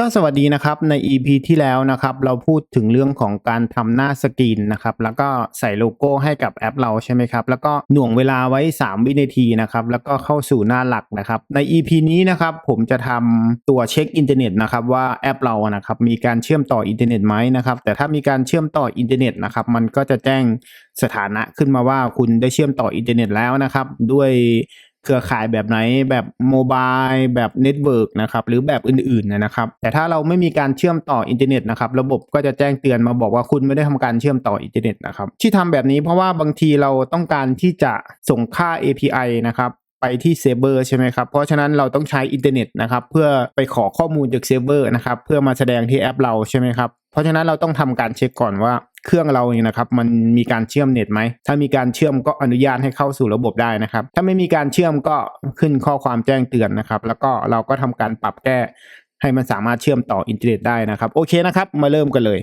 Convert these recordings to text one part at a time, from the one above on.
ก็สวัสดีนะครับใน EP ที่แล้วนะครับ เราพูดถึงเรื่องของการทำหน้าสกรีนนะครับ แล้วก็ใส่โลโก้ให้กับแอปเราใช่ไหมครับ แล้วก็หน่วงเวลาไว้ 3 วินาทีนะครับ แล้วก็เข้าสู่หน้าหลักนะครับ ใน EP นี้นะครับผมจะทำตัวเช็คอินเทอร์เน็ตนะครับว่าแอปเรานะครับมีการเชื่อมต่ออินเทอร์เน็ตไหมนะครับ แต่ถ้ามีการเชื่อมต่ออินเทอร์เน็ตนะครับมันก็จะแจ้งสถานะขึ้นมาว่าคุณได้เชื่อมต่ออินเทอร์เน็ตแล้วนะครับ ด้วย เครือข่ายแบบไหนแบบโมบายแบบเน็ตเวิร์กนะครับหรือแบบอื่นๆนะครับ แต่ถ้าเราไม่มีการเชื่อมต่ออินเทอร์เน็ตนะครับระบบก็จะแจ้งเตือนมาบอกว่าคุณไม่ได้ทำการเชื่อมต่ออินเทอร์เน็ตนะครับที่ทำแบบนี้เพราะว่าบางทีเราต้องการที่จะส่งค่า API นะครับไปที่เซิร์ฟเวอร์ใช่ไหมครับ เพราะฉะนั้นเราต้องใช้อินเทอร์เน็ตนะครับเพื่อไปขอข้อมูลจากเซิร์ฟเวอร์นะครับเพื่อมาแสดงที่แอปเราใช่ไหมครับ เพราะฉะนั้นเราต้องทำการเช็คก่อนว่า เครื่องเราเนี่ยนะครับมันมีการเชื่อมเน็ตไหม ถ้ามีการเชื่อมก็อนุญาตให้เข้าสู่ระบบได้นะครับ ถ้าไม่มีการเชื่อมก็ขึ้นข้อความแจ้งเตือนนะครับ แล้วก็เราก็ทำการปรับแก้ให้มันสามารถเชื่อมต่ออินเทอร์เน็ตได้นะครับ โอเคนะครับ มาเริ่มกันเลย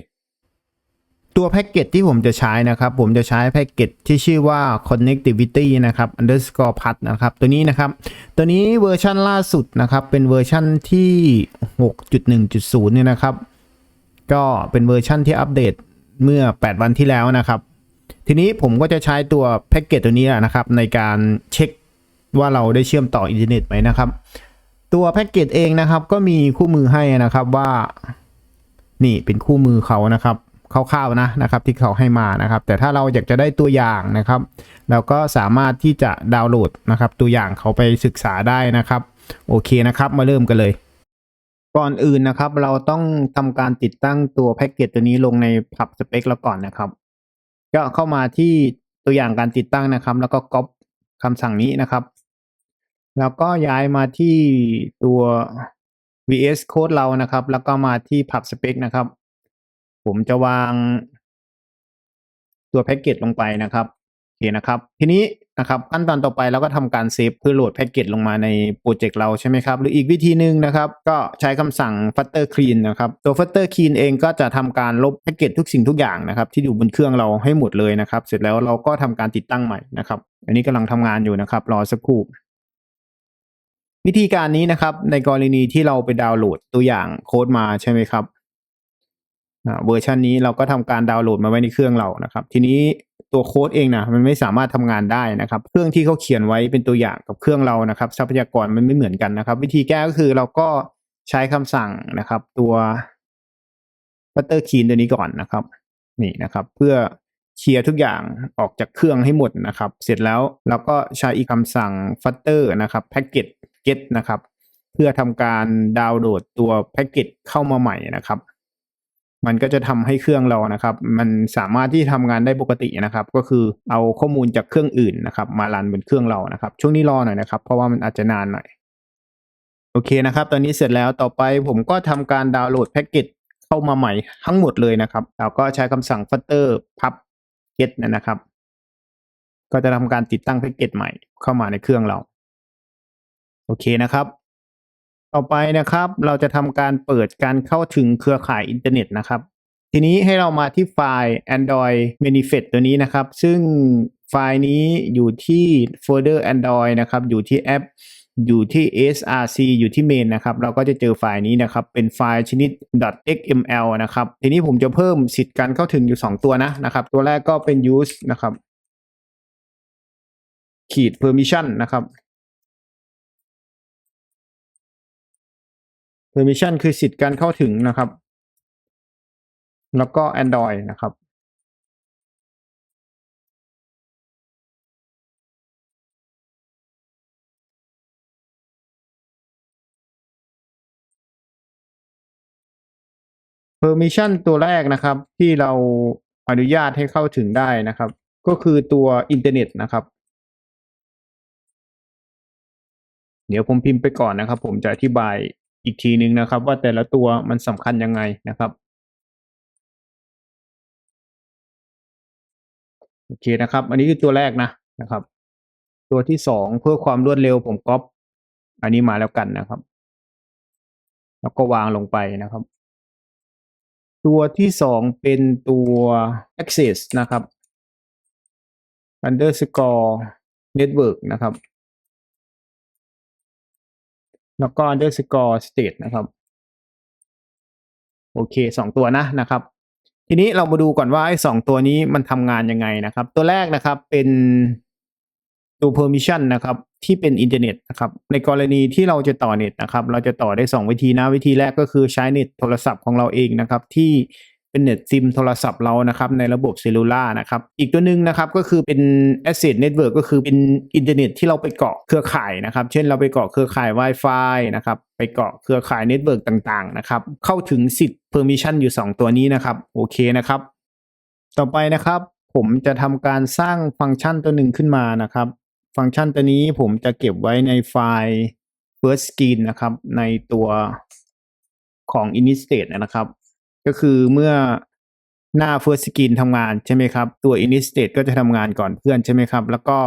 ตัวแพ็กเกจที่ผมจะใช้นะครับ ผมจะใช้แพ็กเกจที่ชื่อว่า connectivity นะครับ underscore p a t นะครับ ตัวนี้นะครับ ตัวนี้เวอร์ชันล่าสุดนะครับ เป็นเวอร์ชันที่ 6.1.0 เนี่ยนะครับ ก็เป็นเวอร์ชันที่อัปเดต เมื่อ 8 วันที่แล้วนะครับ ทีนี้ผมก็จะใช้ตัวแพ็กเกจตัวนี้นะครับในการเช็คว่าเราได้เชื่อมต่ออินเทอร์เน็ตไหมนะครับ ตัวแพ็กเกจเองนะครับ ก็มีคู่มือให้นะครับว่า นี่เป็นคู่มือเขานะครับคร่าวๆนะนะครับที่เขาให้มานะครับ แต่ถ้าเราอยากจะได้ตัวอย่างนะครับ เราก็สามารถที่จะดาวน์โหลดนะครับ ตัวอย่างเขาไปศึกษาได้นะครับ โอเคนะครับ มาเริ่มกันเลย ก่อนอื่นนะครับ เราต้องทำการติดตั้งตัวแพ็กเกจตัวนี้ลงในผับสเปคเราก่อนนะครับ ก็เข้ามาที่ตัวอย่างการติดตั้งนะครับ แล้วก็ก๊อปคำสั่งนี้นะครับ แล้วก็ย้ายมาที่ตัว VS Code เรานะครับ แล้วก็มาที่ผับสเปคนะครับ ผมจะวางตัวแพ็กเกจลงไปนะครับ อเคนะครับ ทีนี้นะครับขั้นตอนต่อไปเราก็ทำการเซฟเพื่อโหลดแพ็กเกจลงมาในโปรเจกต์เราใช่ไหมครับ หรืออีกวิธีหนึ่งนะครับ ก็ใช้คำสั่ง flutter clean นะครับ ตัว flutter clean เองก็จะทำการลบแพ็กเกจทุกสิ่งทุกอย่างนะครับ ที่อยู่บนเครื่องเราให้หมดเลยนะครับ เสร็จแล้วเราก็ทำการติดตั้งใหม่นะครับ อันนี้กำลังทำงานอยู่นะครับ รอสักครู่วิธีการนี้นะครับในกรณีที่เราไปดาวน์โหลดตัวอย่างโค้ดมาใช่ไหมครับ เวอร์ชันนี้เราก็ทำการดาวน์โหลดมาไว้ในเครื่องเรานะครับ ทีนี้ตัวโค้ดเองนะมันไม่สามารถทำงานได้นะครับ เครื่องที่เขาเขียนไว้เป็นตัวอย่างกับเครื่องเรานะครับ ทรัพยากรมันไม่เหมือนกันนะครับ วิธีแก้ก็คือเราก็ใช้คำสั่งนะครับ ตัว butter key ตัวนี้ก่อนนะครับ นี่นะครับ เพื่อเคลียร์ทุกอย่างออกจากเครื่องให้หมดนะครับ เสร็จแล้วเราก็ใช้อีกคำสั่ง flutter นะครับ package get นะครับ เพื่อทำการดาวน์โหลดตัวแพ็กเกจเข้ามาใหม่นะครับ มันก็จะทำให้เครื่องเรานะครับ มันสามารถที่ทำงานได้ปกตินะครับ ก็คือเอาข้อมูลจากเครื่องอื่นนะครับ มารันบนเครื่องเรานะครับ ช่วงนี้รอหน่อยนะครับ เพราะว่ามันอาจจะนานหน่อย โอเคนะครับ ตอนนี้เสร็จแล้วต่อไปผมก็ทำการดาวน์โหลดแพ็กเกจเข้ามาใหม่ทั้งหมดเลยนะครับเราก็ใช้คำสั่ง flutter pub get นะครับ ก็จะทำการติดตั้งแพ็กเกจใหม่เข้ามาในเครื่องเรา โอเคนะครับ ต่อไปนะครับ เราจะทำการเปิดการเข้าถึงเครือข่ายอินเทอร์เน็ตนะครับ ทีนี้ให้เรามาที่ไฟล์ Android Manifest ตัวนี้นะครับ ซึ่งไฟล์นี้อยู่ที่โฟลเดอร์ Android นะครับ อยู่ที่แอป อยู่ที่ src อยู่ที่ main นะครับ เราก็จะเจอไฟล์นี้นะครับ เป็นไฟล์ชนิด .xml นะครับ ทีนี้ผมจะเพิ่มสิทธิ์การเข้าถึงอยู่ 2 ตัวนะนะครับ ตัวแรกก็เป็น use นะครับขีด permission นะครับ permission คือสิทธิ์การเข้าถึงนะครับ แล้วก็ Android นะครับ permission ตัวแรกนะครับที่เราอนุญาตให้เข้าถึงได้นะครับ ก็คือตัวอินเทอร์เน็ตนะครับ เดี๋ยวผมพิมพ์ไปก่อนนะครับ ผมจะอธิบาย อีกทีหนึ่งนะครับ ว่าแต่ละตัวมันสำคัญยังไงนะครับโอเคนะครับ อันนี้คือตัวแรกนะนะครับ ตัวที่สองเพื่อความรวดเร็วผมก๊อปอันนี้มาแล้วกันนะครับ แล้วก็วางลงไปนะครับ ตัวที่สองเป็นตัว access นะครับ underscore network นะครับ แล้วก็ underscore state นะครับ โอเคสองตัวนะนะครับ ทีนี้เรามาดูก่อนว่าไอ้สองตัวนี้มันทำงานยังไงนะครับ ตัวแรกนะครับเป็นตัว permission นะครับที่เป็นอินเทอร์เน็ตนะครับ ในกรณีที่เราจะต่อเน็ตนะครับ เราจะต่อได้ 2 วิธีนะ วิธีแรกก็คือใช้เน็ตโทรศัพท์ของเราเองนะครับที่ เป็นเน็ตซิมโทรศัพท์เรานะครับในระบบเซลลูล่านะครับอีกตัวหนึ่งนะครับก็คือเป็น asset network ก็คือเป็นอินเทอร์เน็ตที่เราไปเกาะเครือข่ายนะครับเช่นเราไปเกาะเครือข่าย Wi-Fi นะครับไปเกาะเครือข่ายเน็ตเวิร์กต่างๆนะครับเข้าถึงสิทธิ์ permission อยู่ 2 ตัวนี้นะครับโอเคนะครับ ต่อไปนะครับ ผมจะทำการสร้างฟังก์ชันตัวหนึ่งขึ้นมานะครับ ฟังก์ชันตัวนี้ผมจะเก็บไว้ในไฟล์ first screen นะครับในตัวของ init state นะครับ ก็คือเมื่อหน้า first screen ทำงานใช่ไหมครับ ตัว init state ก็จะทำงานก่อนเพื่อนใช่ไหมครับ แล้วก็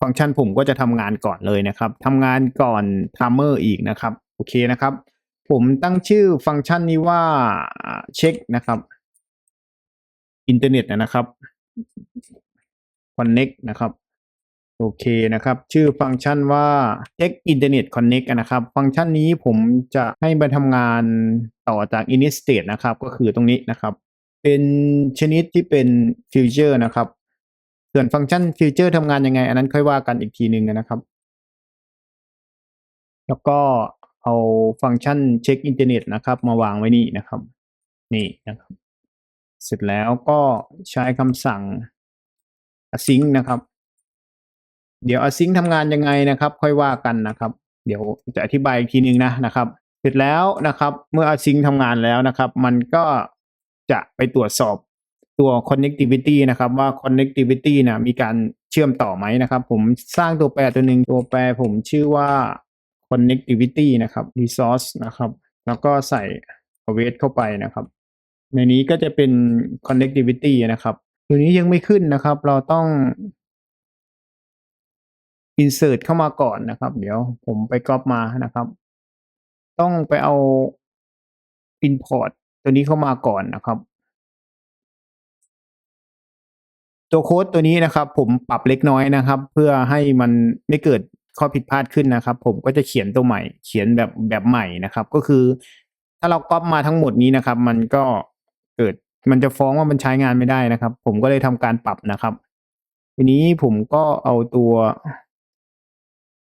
ฟังก์ชันผมก็จะทำงานก่อนเลยนะครับทำงานก่อน timer อีกนะครับ โอเคนะครับ ผมตั้งชื่อฟังก์ชันนี้ว่าเช็คนะครับอินเทอร์เน็ตนะครับ connect นะครับ โอเคนะครับ ชื่อฟังก์ชันว่า check internet connect นะครับ ฟังก์ชันนี้ผมจะให้มาทำงานต่อจาก init state นะครับ ก็คือตรงนี้นะครับ เป็นชนิดที่เป็น future นะครับ ส่วนฟังก์ชัน future ทำงานยังไง อันนั้นค่อยว่ากันอีกทีหนึ่งนะครับ แล้วก็เอาฟังก์ชันเช็คอินเทอร์เน็ตนะครับ มาวางไว้นี่นะครับ นี่นะครับ เสร็จแล้วก็ใช้คำสั่ง async นะครับ เดี๋ยว async ทำงานยังไงนะครับ ค่อยว่ากันนะครับ เดี๋ยวจะอธิบายอีกทีนึงนะนะครับ เสร็จแล้วนะครับ เมื่อ async ทำงานแล้วนะครับ มันก็จะไปตรวจสอบตัว connectivity นะครับ ว่า connectivity นะมีการเชื่อมต่อไหมนะครับ ผมสร้างตัวแปรตัวหนึ่งตัวแปรผมชื่อว่า connectivity นะครับ resource นะครับ แล้วก็ใส่ await เข้าไปนะครับ ในนี้ก็จะเป็น connectivity นะครับ ตัวนี้ยังไม่ขึ้นนะครับ เราต้อง insert เข้ามาก่อนนะครับ เดี๋ยวผมไปก๊อปมานะครับ ต้องไปเอา import ตัวนี้เข้ามาก่อนนะครับ ตัวโค้ดตัวนี้นะครับ ผมปรับเล็กน้อยนะครับ เพื่อให้มันไม่เกิดข้อผิดพลาดขึ้นนะครับ ผมก็จะเขียนตัวใหม่ เขียนแบบแบบใหม่นะครับ ก็คือ ถ้าเราก๊อปมาทั้งหมดนี้นะครับ มันก็เกิดมันจะฟ้องว่ามันใช้งานไม่ได้นะครับ ผมก็เลยทำการปรับนะครับ ทีนี้ผมก็เอาตัว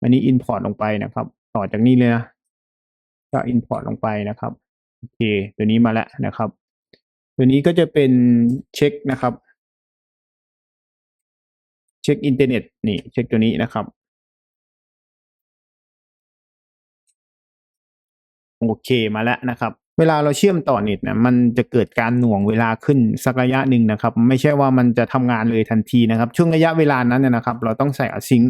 อันนี้ import ลงไปนะครับ ต่อจากนี้เลยนะก็ import ลงไปนะครับโอเค ตัวนี้มาแล้วนะครับ ตัวนี้ก็จะเป็นเช็คนะครับเช็คอินเทอร์เน็ตนี่เช็คตัวนี้นะครับโอเคมาแล้วนะครับ เวลาเราเชื่อมต่อเน็ตนะมันจะเกิดการหน่วงเวลาขึ้นสักระยะหนึ่งนะครับ ไม่ใช่ว่ามันจะทำงานเลยทันทีนะครับ ช่วงระยะเวลานั้นนะนะครับ เราต้องใส่ async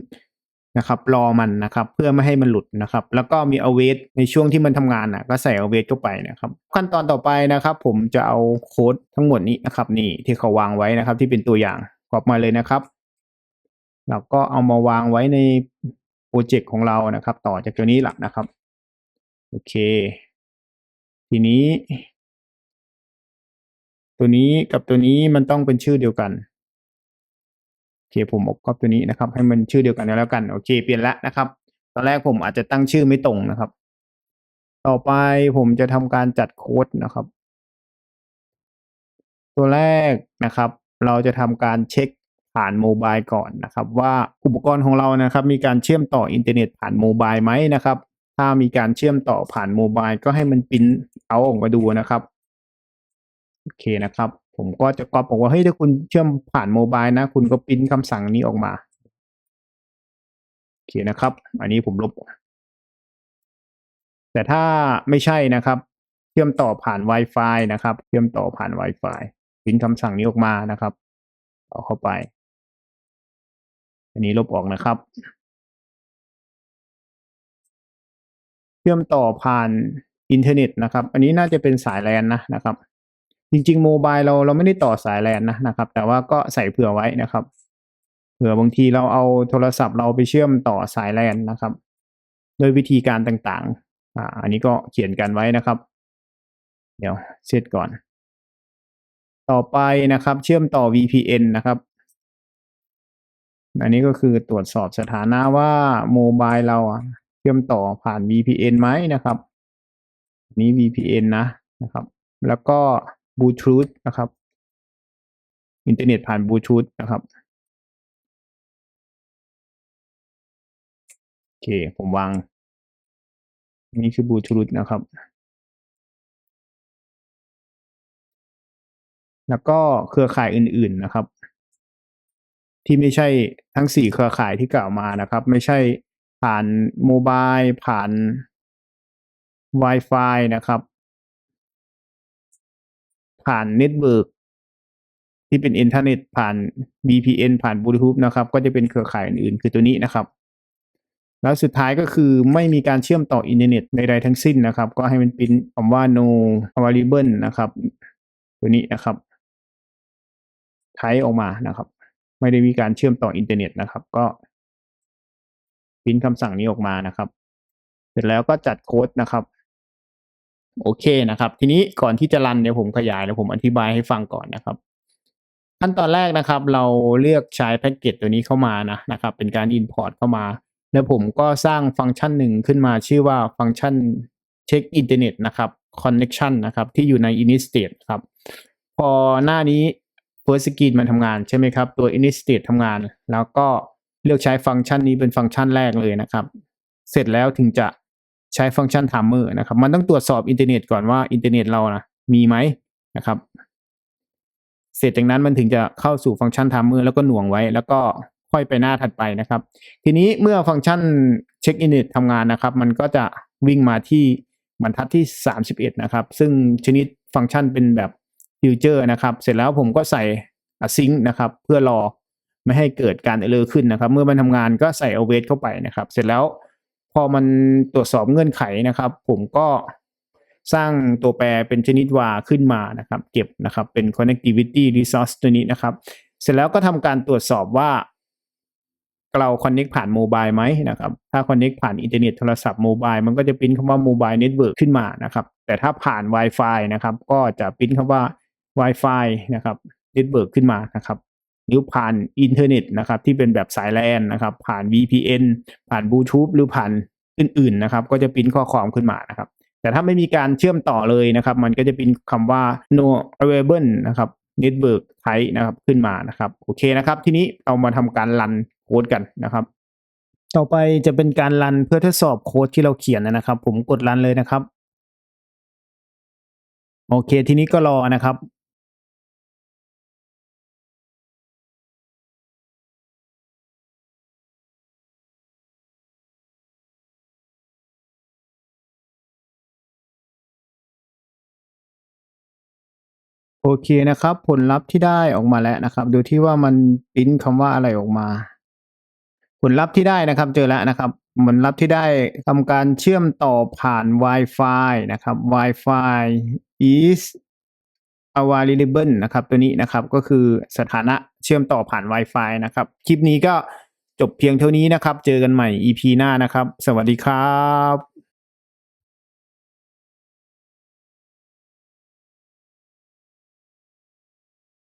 นะครับรอมันนะครับเพื่อไม่ให้มันหลุดนะครับ แล้วก็มี await ในช่วงที่มันทำงานนะก็ใส่ await เข้าไปนะครับ ขั้นตอนต่อไปนะครับ ผมจะเอาโค้ดทั้งหมดนี้นะครับ นี่ที่เขาวางไว้นะครับ ที่เป็นตัวอย่างกรอบมาเลยนะครับแล้วก็เอามาวางไว้ในโปรเจกต์ของเรานะครับ ต่อจากตัวนี้หละนะครับโอเค ทีนี้ ตัวนี้กับตัวนี้มันต้องเป็นชื่อเดียวกัน เคผมเอาก๊อปตัวนี้นะครับ ให้มันชื่อเดียวกันแล้วกันโอเคเปลี่ยนล้วนะครับ ตอนแรกผมอาจจะตั้งชื่อไม่ตรงนะครับ ต่อไปผมจะทำการจัดโค้ดนะครับ ตัวแรกนะครับ เราจะทำการเช็คผ่านโมบายก่อนนะครับ ว่าอุปกรณ์ของเรานะครับ มีการเชื่อมต่ออินเทอร์เน็ตผ่านโมบายไหมนะครับ ถ้ามีการเชื่อมต่อผ่านโมบายก็ให้มันปิ้นเอาออกมาดูนะครับโอเคนะครับ ผมก็จะก๊อปบอกว่าเฮ้ยถ้าคุณเชื่อมผ่านโมบายนะ คุณก็ปริ้นคำสั่งนี้ออกมาโอเคนะครับ อันนี้ผมลบ แต่ถ้าไม่ใช่นะครับ เชื่อมต่อผ่าน Wi-Fi นะครับ เชื่อมต่อผ่าน Wi-Fi ปริ้นคำสั่งนี้ออกมานะครับเอาเข้าไป อันนี้ลบออกนะครับ เชื่อมต่อผ่านอินเทอร์เน็ตนะครับ อันนี้น่าจะเป็นสายแลนนะนะครับ จริงๆโมบายเราเราไม่ได้ต่อสายแลนนะนะครับ แต่ว่าก็ใส่เผื่อไว้นะครับ เผื่อบางทีเราเอาโทรศัพท์เราไปเชื่อมต่อสายแลนนะครับ โดยวิธีการต่างๆอ่าอันนี้ก็เขียนกันไว้นะครับ เดี๋ยวเซตก่อน ต่อไปนะครับ เชื่อมต่อ VPN นะครับอันนี้ก็คือตรวจสอบสถานะว่าโมบายเราเชื่อมต่อผ่าน VPN ไหมนะครับ นี้ VPN นะนะครับ แล้วก็ บลูทูธนะครับ อินเทอร์เน็ตผ่านบลูทูธนะครับโอเค ผมวาง นี่คือบลูทูธนะครับ แล้วก็เครือข่ายอื่น ๆนะครับ ที่ไม่ใช่ทั้งสี่เครือข่ายที่กล่าวมานะครับ ไม่ใช่ผ่านโมบายผ่าน Wi-Fi นะครับ ผ่านเน็ตเวิร์กที่เป็นอินเทอร์เน็ตผ่าน VPN ผ่านบลูทูธนะครับ ก็จะเป็นเครือข่ายอื่นๆคือตัวนี้นะครับ แล้วสุดท้ายก็คือไม่มีการเชื่อมต่ออินเทอร์เน็ตใดๆทั้งสิ้นนะครับ ก็ให้มันเป็นคำว่า no available นะครับ ตัวนี้นะครับไทป์ออกมานะครับ ไม่ได้มีการเชื่อมต่ออินเทอร์เน็ตนะครับ ก็พิมพ์คำสั่งนี้ออกมานะครับ เสร็จแล้วก็จัดโค้ดนะครับ โอเคนะครับ ทีนี้ก่อนที่จะรันเดี๋ยวผมขยายแล้วผมอธิบายให้ฟังก่อนนะครับ ขั้นตอนแรกนะครับ เราเลือกใช้แพ็กเกจตัวนี้เข้ามานะนะครับ เป็นการ Import เข้ามา แล้วผมก็สร้างฟังก์ชันหนึ่งขึ้นมาชื่อว่าฟังก์ชันเช็คอินเทอร์เน็ตนะครับ connection นะครับ ที่อยู่ใน init state ครับ พอหน้านี้ first screen มันทำงานใช่ไหมครับ ตัว init state ทำงาน แล้วก็เลือกใช้ฟังก์ชันนี้เป็นฟังก์ชันแรกเลยนะครับ เสร็จแล้วถึงจะ ใช้ฟังก์ชัน timer นะครับ มันต้องตรวจสอบอินเทอร์เน็ตก่อนว่าอินเทอร์เน็ตเรานะมีไหมนะครับ เสร็จจากนั้นมันถึงจะเข้าสู่ฟังก์ชัน timer แล้วก็หน่วงไว้ แล้วก็ค่อยไปหน้าถัดไปนะครับ ทีนี้เมื่อฟังก์ชันเช็คอินเทอร์เน็ตทำงานนะครับ มันก็จะวิ่งมาที่บรรทัดที่ 31 นะครับ ซึ่งชนิดฟังก์ชันเป็นแบบฟิวเจอร์นะครับ เสร็จแล้วผมก็ใส่ async นะครับ เพื่อรอไม่ให้เกิดการเอ r ร์ขึ้นนะครับ เมื่อมันทำงานก็ใส่ await เข้าไปนะครับ เสร็จแล้ว พอมันตรวจสอบเงื่อนไขนะครับ ผมก็สร้างตัวแปรเป็นชนิดว่าขึ้นมานะครับ เก็บนะครับเป็น connectivity resource ตัวนี้นะครับ เสร็จแล้วก็ทำการตรวจสอบว่าเรา connect ผ่านโมบายไหมนะครับ ถ้า connect ผ่านอินเทอร์เน็ตโทรศัพท์โมบายมันก็จะพิมพ์คำว่า mobile network ขึ้นมานะครับ แต่ถ้าผ่าน Wi-Fi นะครับ ก็จะพิมพ์คำว่า Wi-Fi นะครับ network ขึ้นมานะครับ หรือผ่านอินเทอร์เน็ตนะครับที่เป็นแบบสายแลนนะครับผ่าน VPN ผ่านบลูทูธหรือผ่านอื่นๆนะครับก็จะพิมพ์ข้อความขึ้นมานะครับแต่ถ้าไม่มีการเชื่อมต่อเลยนะครับ มันก็จะเป็นคำว่า no available นะครับ network type นะครับขึ้นมานะครับ โอเคนะครับ ทีนี้เรามาทำการรันโค้ดกันนะครับ ต่อไปจะเป็นการรันเพื่อทดสอบโค้ดที่เราเขียนนะครับ ผมกดรันเลยนะครับ โอเค ทีนี้ก็รอนะครับ โอเคนะครับ ผลลัพธ์ที่ได้ออกมาแล้วนะครับ ดูที่ว่ามันปิ้นคำว่าอะไรออกมา ผลลัพธ์ที่ได้นะครับ เจอแล้วนะครับ ผลลัพธ์ที่ได้ทำการเชื่อมต่อผ่าน Wi-Fi นะครับ Wi-Fi is available นะครับ ตัวนี้นะครับก็คือสถานะเชื่อมต่อผ่าน Wi-Fi นะครับ คลิปนี้ก็จบเพียงเท่านี้นะครับ เจอกันใหม่ EP หน้านะครับ สวัสดีครับ